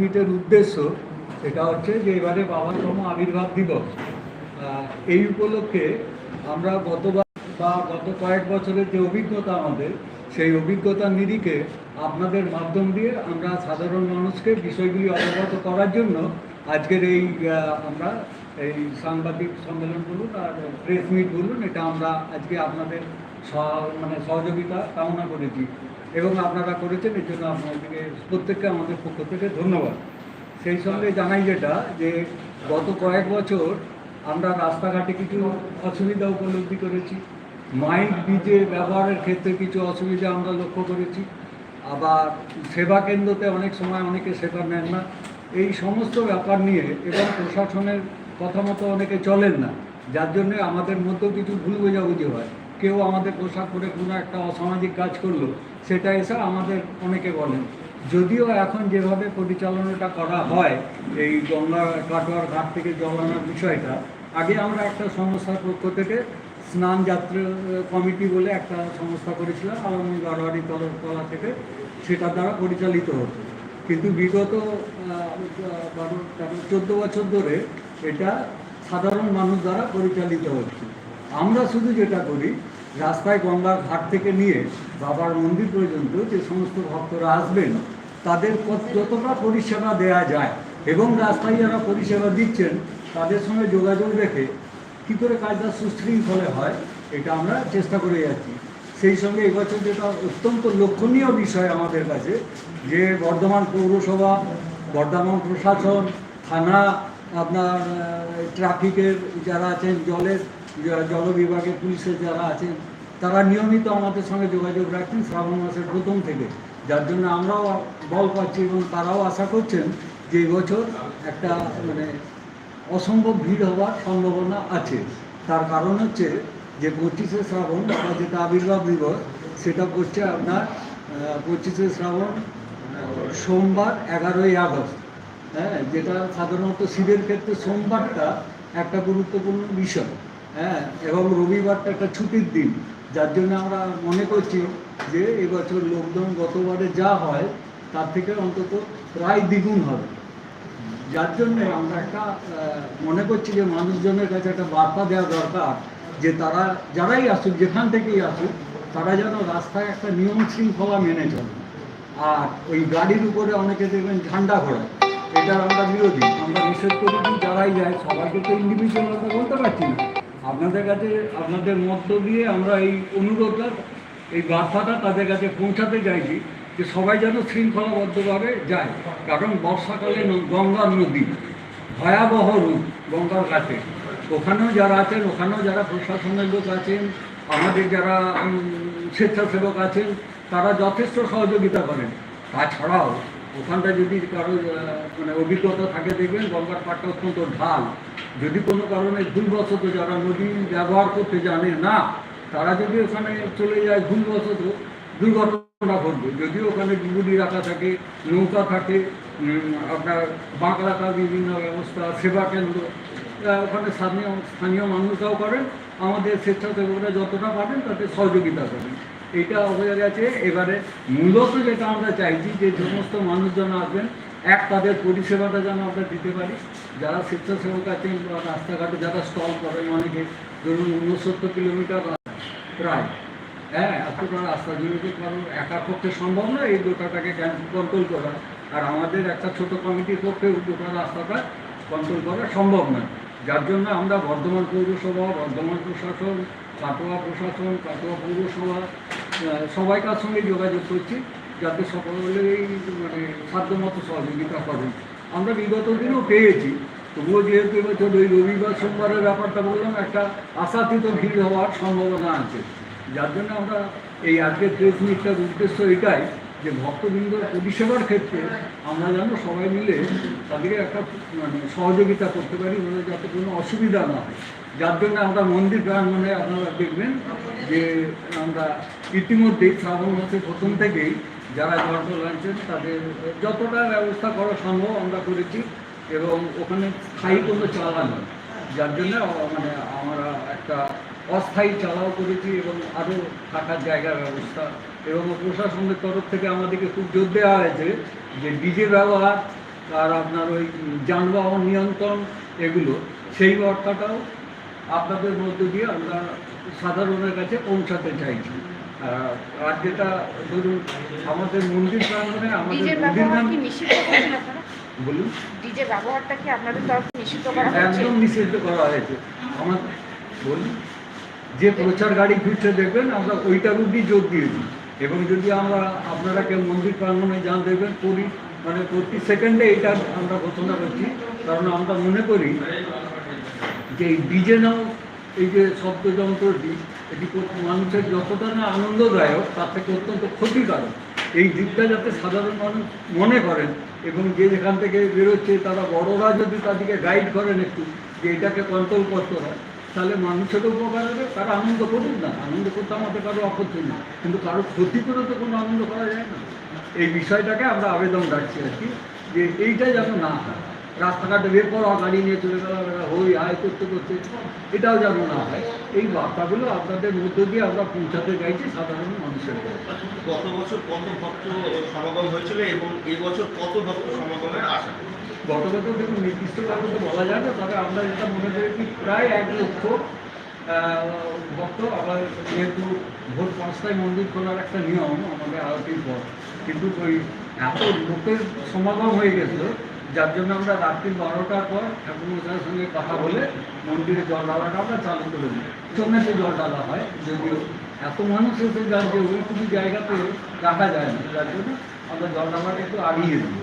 মিটের উদ্দেশ্য সেটা হচ্ছে যে এবারে বাবাতম আবির্ভাব দিবস। এই উপলক্ষে আমরা গতবার বা গত কয়েক বছরের যে অভিজ্ঞতা আমাদের, সেই অভিজ্ঞতার নিরিখে আপনাদের মাধ্যম দিয়ে আমরা সাধারণ মানুষকে বিষয়গুলি অবগত করার জন্য আজকের এই আমরা এই সাংবাদিক সম্মেলন বলুন আর প্রেস মিট বলুন, এটা আমরা আজকে আপনাদের মানে সহযোগিতা কামনা করেছি। এবং আপনারা করেছেন এর জন্য আপনাদেরকে প্রত্যেককে আমাদের পক্ষ থেকে ধন্যবাদ। সেই সঙ্গে জানাই যেটা, যে গত কয়েক বছর আমরা রাস্তাঘাটে কিছু অসুবিধা উপলব্ধি করেছি। মাইন্ড ডিজে ব্যবহারের ক্ষেত্রে কিছু অসুবিধা আমরা লক্ষ্য করেছি। আবার সেবা কেন্দ্রতে অনেক সময় অনেকে সেবা নেন না। এই সমস্ত ব্যাপার নিয়ে এবং প্রশাসনের কথা মতো অনেকে চলেন না, যার জন্য আমাদের মধ্যেও কিছু ভুল বোঝাবুঝি হয়। কেউ আমাদের পোশাক পরে কোনো একটা অসামাজিক কাজ করল সেটা এসে আমাদের অনেকে বলেন। যদিও এখন যেভাবে পরিচালনাটা করা হয়, এই গঙ্গা কাটোয়ার ঘাট থেকে জল আনার বিষয়টা, আগে আমরা একটা সংস্থার পক্ষ থেকে স্নান যাত্রা কমিটি বলে একটা সংস্থা করেছিলাম আলমী বারোয়ারি তরফ তলা থেকে সেটার দ্বারা পরিচালিত হতো। কিন্তু বিগত তেরো, চোদ্দ বছর ধরে এটা সাধারণ মানুষ দ্বারা পরিচালিত হচ্ছে। আমরা শুধু যেটা করি রাস্তায় গঙ্গার ঘাট থেকে নিয়ে বাবার মন্দির পর্যন্ত যে সমস্ত ভক্তরা আসবেন, তাদের যতটা পরিষেবা দেয়া যায় এবং রাস্তায় যারা পরিষেবা দিচ্ছেন, তাদের সঙ্গে যোগাযোগ রেখে কী করে কাজটা সুশৃঙ্খলে হয়, এটা আমরা চেষ্টা করে যাচ্ছি। সেই সঙ্গে এবছর যেটা অত্যন্ত লক্ষণীয় বিষয় আমাদের কাছে, যে বর্ধমান পৌরসভা, বর্ধমান প্রশাসন, থানা, আপনার ট্রাফিকের যারা আছেন, জলের জল বিভাগের পুলিশের যারা আছেন, তারা নিয়মিত আমাদের সঙ্গে যোগাযোগ রাখছেন শ্রাবণ মাসের প্রথম থেকে। যার জন্য আমরাও বল পাচ্ছি এবং তারাও আশা করছেন যে বছর একটা মানে অসম্ভব ভিড় হওয়ার সম্ভাবনা আছে। তার কারণ হচ্ছে যে পঁচিশে শ্রাবণ বা যেটা আবির্ভাব দিবস, সেটা পড়ছে আপনার পঁচিশে শ্রাবণ সোমবার এগারোই আগস্ট। হ্যাঁ যেটা সাধারণত শিবের ক্ষেত্রে সোমবারটা একটা গুরুত্বপূর্ণ বিষয়। হ্যাঁ এবং রবিবারটা একটা ছুটির দিন। যার জন্য আমরা মনে করছি যে এবছর লোকজন গতবারে যা হয়, তার থেকে অন্তত প্রায় দ্বিগুণ হবে। যার জন্যে আমরা একটা মনে করছি যে মানুষজনের কাছে একটা বার্তা দেওয়া দরকার, যে তারা যারাই আসুক, যেখান থেকেই আসুক, তারা যেন রাস্তায় একটা নিয়ম শৃঙ্খলা মেনে চলে। আর ওই গাড়ির উপরে অনেকে দেখবেন ঝান্ডা ঘোরায়। এটার আমরা বিরোধী। আমরা নিষেধ করি যারাই যায়, সবাইকে তো ইন্ডিভিজুয়াল আমরা বলতে পারছি না। আপনাদের কাছে, আপনাদের মধ্য দিয়ে আমরা এই অনুরোধটা, এই বার্তাটা তাদের কাছে পৌঁছাতে চাইছি যে সবাই যেন শৃঙ্খলাবদ্ধভাবে যায়। কারণ বর্ষাকালে গঙ্গার নদী, ভয়াবহ রূপ গঙ্গার কাছে। ওখানেও যারা আছেন, ওখানেও যারা প্রশাসনের লোক আছেন, আমাদের যারা স্বেচ্ছাসেবক আছেন, তারা যথেষ্ট সহযোগিতা করেন। তাছাড়াও ওখানটা যদি কারও মানে অভিজ্ঞতা থাকে, দেখবেন গঙ্গার পাড়টা অত্যন্ত ঢাল। যদি কোনো কারণে ভুলবশত যারা নদী ব্যবহার করতে জানে না, তারা যদি ওখানে চলে যায়, ভুলবশত দুর্ঘটনা ঘটবে। যদিও ওখানে ডুবুরি রাখা থাকে, নৌকা থাকে আপনার বাঁক রাখার বিভিন্ন ব্যবস্থা, সেবা কেন্দ্র ওখানে স্থানীয় স্থানীয় মানুষরাও করেন। আমাদের স্বেচ্ছাসেবকরা যতটা পারেন তাতে সহযোগিতা করেন। এটা হয়ে গেছে এবারে মূলত যেটা আমরা চাইছি যে সমস্ত মানুষজন আসবেন, এক তাদের পরিষেবাটা যেন আমরা দিতে পারি। যারা স্বেচ্ছাসেবক আছেন বা রাস্তাঘাটে যারা স্টল করেন অনেকে, ধরুন উনসত্তর কিলোমিটার প্রায়। হ্যাঁ এতটা রাস্তা জুড়ে কারণ একার পক্ষে সম্ভব না এই গোটাটাকে কন্ট্রোল করা? আর আমাদের একটা ছোট কমিটির পক্ষে গোটা রাস্তাটা কন্ট্রোল করা সম্ভব নয়। যার জন্য আমরা বর্ধমান পৌরসভা, বর্ধমান প্রশাসন কাটোয়া প্রশাসন কাটোয়া পৌরসভা সবাইকার সঙ্গে যোগাযোগ করছি, যাতে সকলেই মানে সাধ্যমতো সহযোগিতা করেন। আমরা বিগত দিনও পেয়েছি, তবুও যেহেতু এবছর ওই রবিবার, সোমবারের ব্যাপারটা বললাম, একটা আশাতীত ভিড় হওয়ার সম্ভাবনা আছে। যার জন্য আমরা এই আজকের প্রেস মিটটার উদ্দেশ্য এটাই যে ভক্তবৃন্দর পরিষেবার ক্ষেত্রে আমরা যেন সবাই মিলে তাদেরকে একটা মানে সহযোগিতা করতে পারি ওদের যাতে কোনো অসুবিধা না হয়। যার জন্য আমরা মন্দির প্রাঙ্গণে আপনারা দেখবেন যে আমরা ইতিমধ্যেই শ্রাবণ মাসের প্রথম থেকেই যারা জল আনছেন তাদের যতটা ব্যবস্থা করা সম্ভব আমরা করেছি এবং ওখানে স্থায়ী কোনো চালা নয় যার জন্য মানে আমরা একটা অস্থায়ী চালাও করেছি এবং আরও থাকার জায়গার ব্যবস্থা এবং প্রশাসনের তরফ থেকে আমাদেরকে খুব জোর দেওয়া হয়েছে যে ডিজে ব্যবহার আর আপনার ওই যানবাহন নিয়ন্ত্রণ এগুলো সেই বার্তাটাও আপনাদের মধ্য দিয়ে আমরা সাধারণের কাছে পৌঁছাতে চাইছি। আর- যেটা ধরুন আমাদের মন্দির প্রাঙ্গণে আমাদের বলুন। ডিজে ব্যবহারটা কি আপনাদের তরফে নিষিদ্ধ করা একদম নিষিদ্ধ করা হয়েছে। আমার বলুন। যে প্রচার গাড়ি ফিরছে দেখবেন আমরা ওইটার উপরই জোর দিয়েছি। এবং যদি আমরা আপনারা কেউ মন্দির প্রাঙ্গণে যান দেখবেন করি মানে প্রতি সেকেন্ডে এটা আমরা ঘোষণা করছি। কারণ আমরা মনে করি যে এই ডিজে নাও, এই যে শব্দযন্ত্রটি এটি মানুষের যতটা না আনন্দদায়ক, তার থেকে অত্যন্ত ক্ষতিকারক। এই দিকটা যাতে সাধারণ মানুষ মনে করেন এবং যে যেখান থেকে বেরোচ্ছে, তারা বড়রা যদি তাদেরকে গাইড করেন একটু, যে এটাকে কন্ট্রোল করতে হয় তাহলে মানুষেরও উপকার হবে তারা আনন্দ করুন না। আনন্দ করতে আমাদের কারও আপত্তি না কিন্তু কারও ক্ষতি করে তো কোনো আনন্দ করা যায় না। এই বিষয়টাকে আমরা আবেদন রাখছি আর কি, যে এইটা যেন না হয়। রাস্তাঘাটে বের করা, গাড়ি নিয়ে চলে গেল হই, আয় করতে করতে, এটাও যেন না হয়। এই বার্তাগুলো আপনাদের মধ্য দিয়ে আমরা পৌঁছাতে চাইছি সাধারণ মানুষের গত বছর কত ভক্ত সমাগম হয়েছিল এবং এবছর কত ভক্ত সমাগমের আশা গত বছর দেখুন নির্দিষ্টভাবে তো বলা যায় না তবে আমরা যেটা মনে করি কি প্রায় এক লক্ষ ভক্ত। আবার যেহেতু ভোর পাঁচটায় মন্দির খোলার একটা নিয়ম, আমাদের আরতির পর। কিন্তু ওই এত লোকের সমাগম হয়ে গেছিল, যার জন্য আমরা রাত্রি বারোটার পর ঠাকুর মশাইয়ের সঙ্গে কথা বলে মন্দিরে জল ঢালাটা আমরা চালু করে দিই। চোখেতে জল ঢালা হয়, যদিও এত মানুষ এসে যার যে ওইটুকু জায়গাতে রাখা যায় না, যার জন্য আমরা জল ঢালাটা একটু আগিয়ে দিই।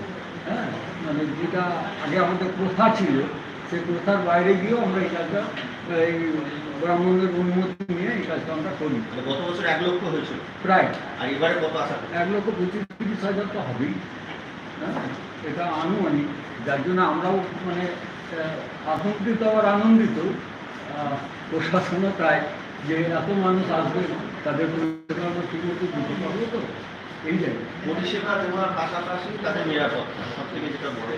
মানে যেটা আগে আমাদের প্রথা ছিল সেই প্রথার বাইরে গিয়েও আমরা এই কাজটা এই ব্রাহ্মণের অনুমতি নিয়ে এই কাজটা আমরা করি। মানে গত বছর এক লক্ষ হয়েছিল। প্রায়। আর এবারে কত করছেন? এক লক্ষ পঁচিশ তিরিশ হাজার তো হবেই। হ্যাঁ? এটা আনুমানিক। যার জন্য আমরাও মানে আতঙ্কিত আবার আনন্দিত। প্রশাসনও তাই যে এত মানুষ আসবে তাদের আমরা ঠিকমতো দিতে পারব তো? এই জায়গায় পরিষেবা দেওয়ার পাশাপাশি তাদের নিরাপত্তা সব থেকে যেটা বড়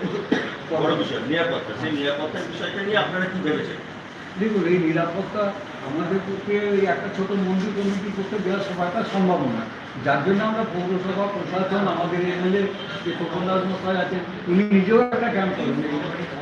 বড় বিষয়, নিরাপত্তা, সেই নিরাপত্তার বিষয়টা নিয়ে আপনারা কি ভেবেছেন? দেখুন, এই নিরাপত্তা আমাদের পক্ষে এই একটা ছোট মন্দির কমিটি করতে দেওয়া সবাইটা সম্ভব না যার জন্য আমরা পৌরসভা, প্রশাসন, আমাদের এমএলএ যে খোকনদাস মশাই আছেন, উনি নিজেও একটা ক্যাম্প করেন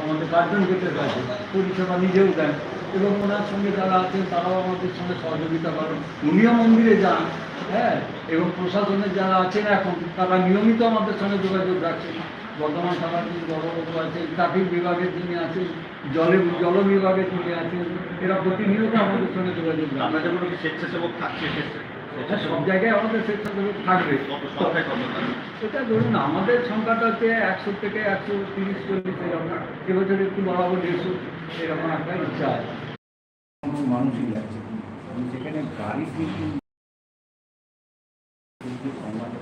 আমাদের গার্জেন গেটের কাছে, পরিষেবা নিজেও দেন। এবং ওনার সঙ্গে যারা আছেন, তারাও আমাদের সঙ্গে সহযোগিতা করেন। উনিও মন্দিরে যান হ্যাঁ এবং প্রশাসনের যারা আছেন এখন তারা নিয়মিত আমাদের সঙ্গে যোগাযোগ রাখছেন। বর্ধমান থানার যিনি বড়বাবু আছেন ট্রাফিক বিভাগের যিনি আছেন জলে জল বিভাগের যিনি আছেন এরা প্রতিনিয়ত আমাদের সঙ্গে যোগাযোগ স্বেচ্ছাসেবক থাকছে এটা সব জায়গায় আমাদের স্বেচ্ছাসেবক থাকবে? এটা ধরুন আমাদের সংখ্যাটা হচ্ছে একশো থেকে একশো তিরিশ চল্লিশ এরকম এবছর একটু বাড়াবো দেড়শো এরকম একটা ইচ্ছা আছে। মানুষই যাচ্ছে সেখানে গাড়ি কিন্তু কিন্তু সমাজে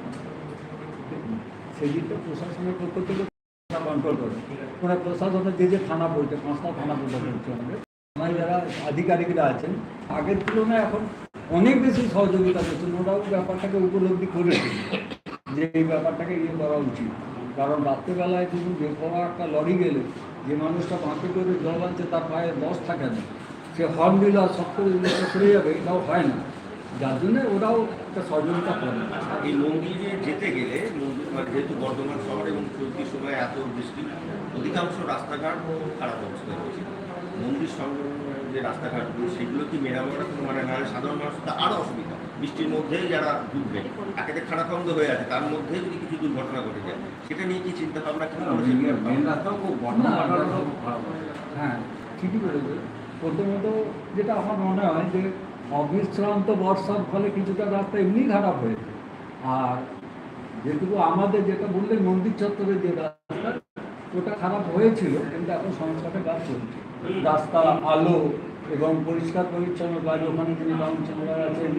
সেই দিকটা প্রশাসনের পক্ষ থেকে কন্ট্রোল করে। ওরা প্রশাসনের যে যে থানা বলছে, পাঁচটা থানা বলতে বলছে আমাদের। যারা আধিকারিকরা আছেন, আগের তুলনায় এখন অনেক বেশি সহযোগিতা করছেন। ওরাও ব্যাপারটাকে উপলব্ধি করেছে যে এই ব্যাপারটাকে ইয়ে করা উচিত। কারণ রাত্রেবেলায় ধরুন যে কোনো একটা লরি গেলে, যে মানুষটা বাঁকে করে জল আনছে, তার পায়ে দশ থাকে না। সে হর্ন দিল আর সব করে সরে যাবে, এটাও হয় না। যার জন্য ওরাও একটা সহযোগিতা করে এই মন্দিরে যেতে গেলে মন্দির মানে যেহেতু বর্ধমান শহর এবং চলতি সময় এত বৃষ্টি অধিকাংশ রাস্তাঘাট খারাপ অবস্থায় রয়েছে মন্দির সংলগ্ন যে রাস্তাঘাটগুলো সেগুলো কি মেরামত মানে না? সাধারণ মানুষ তো আরও অসুবিধা। বৃষ্টির মধ্যেই যারা ডুববে একেতে খানাখন্দ হয়ে আছে তার মধ্যে যদি কিছু দুর্ঘটনা ঘটে যায় সেটা নিয়ে কি চিন্তা ভাবনা কি মেন রাস্তাও খুব খারাপ হ্যাঁ ঠিকই বলেছে। প্রথমত যেটা আমার মনে হয় যে অবিশ্রান্ত বর্ষার ফলে কিছুটা রাস্তা এমনি খারাপ হয়েছে। আর যেটুকু আমাদের যেটা বললেন মন্দির চত্বরের যে রাস্তা, ওটা খারাপ হয়েছিল, কিন্তু এখন সংস্কারের কাজ চলছে। রাস্তা, আলো এবং পরিষ্কার, পরিচ্ছন্ন কাজ ওখানে যিনি কাউন্সিলর আছেন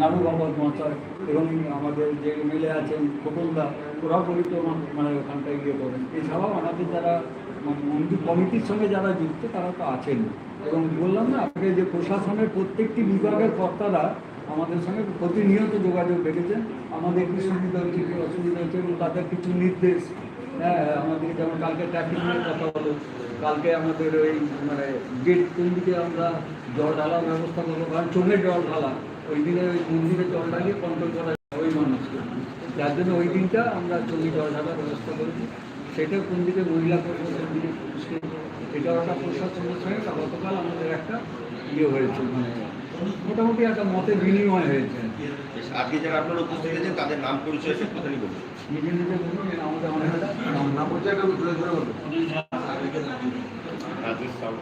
নানু বাবদ মহাশয় এবং আমাদের যে এমএলএ আছেন খোকনদা, ওরাও পরিক্রমা মানে ওখানটায় গিয়ে করেন। এছাড়াও আমাদের যারা মানে মন্দির কমিটির সঙ্গে যারা যুক্ত, তারা তো আছেন এবং বললাম না, আগে যে প্রশাসনের প্রত্যেকটি বিভাগের কর্তারা আমাদের সঙ্গে প্রতিনিয়ত যোগাযোগ রেখেছেন। আমাদের কি সুবিধা হচ্ছে কি অসুবিধা হচ্ছে এবং তাদের কিছু নির্দেশ হ্যাঁ আমাদের যেমন কালকে ট্রাফিক নিয়ে কথা হলো, কালকে আমাদের ওই মানে গেট কোন দিকে আমরা জল ঢালার ব্যবস্থা করব, কারণ চোখের জল ঢালা, ওই দিনে ওই মন্দিরে জল ঢালিয়ে কন্ট্রোল করা ওই মানুষকে। যার জন্য ওই দিনটা আমরা চোখে জল ঢালার ব্যবস্থা করেছি। সেটা কোন দিকে মহিলা প্রশাসন দিকে পুরুষকে এটাও একটা প্রশাসনের সঙ্গে গতকাল আমাদের একটা ইয়ে হয়েছে মানে মোটামুটি একটা মতে বিনিময় হয়েছে। আজকে যারা আপনারা উপস্থিত আছেন তাদের নাম পরিচয় বলুন নিজে নিজে বলুন আমাদের অনেকটা নাম নাম রাজেশ সাউ।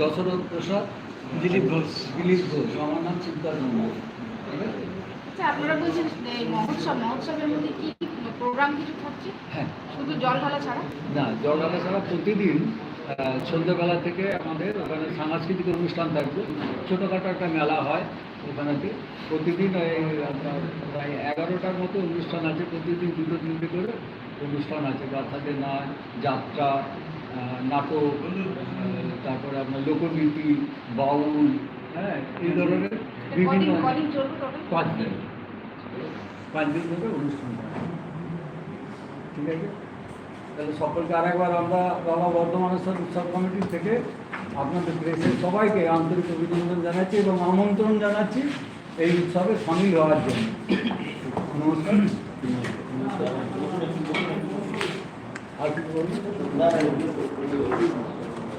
দশরথ প্রসাদ দিলীপ ঘোষ। দিলীপ ঘোষ আমার নাম চিন্তা ঠিক আছে আচ্ছা আপনারা বলছেন মহোৎসব মহোৎসবের মধ্যে কি প্রোগ্রাম কিছু থাকছে হ্যাঁ। শুধু জল ঢালা ছাড়া? না জলঢালা ছাড়া প্রতিদিন সন্ধ্যেবেলা থেকে আমাদের ওখানে সাংস্কৃতিক অনুষ্ঠান থাকবে। ছোটোখাটো একটা মেলা হয় ওখানেতে। প্রতিদিন প্রায় এগারোটার মতো অনুষ্ঠান আছে প্রতিদিন দুটো তিনটে করে অনুষ্ঠান আছে। বাচ্চাদের নাচ যাত্রা নাটক তারপরে আপনার লোকগীতি বাউল হ্যাঁ এই ধরনের বিভিন্ন পাঁচ দিন। পাঁচ দিন ধরে অনুষ্ঠান আছে তাহলে সকলকে আরেকবার আমরা বাবা সাথে উৎসব কমিটি থেকে আপনাদের প্রেসের সবাইকে আন্তরিক অভিনন্দন জানাচ্ছি এবং আমন্ত্রণ জানাচ্ছি এই উৎসবে সামিল হওয়ার জন্য। নমস্কার। আর কি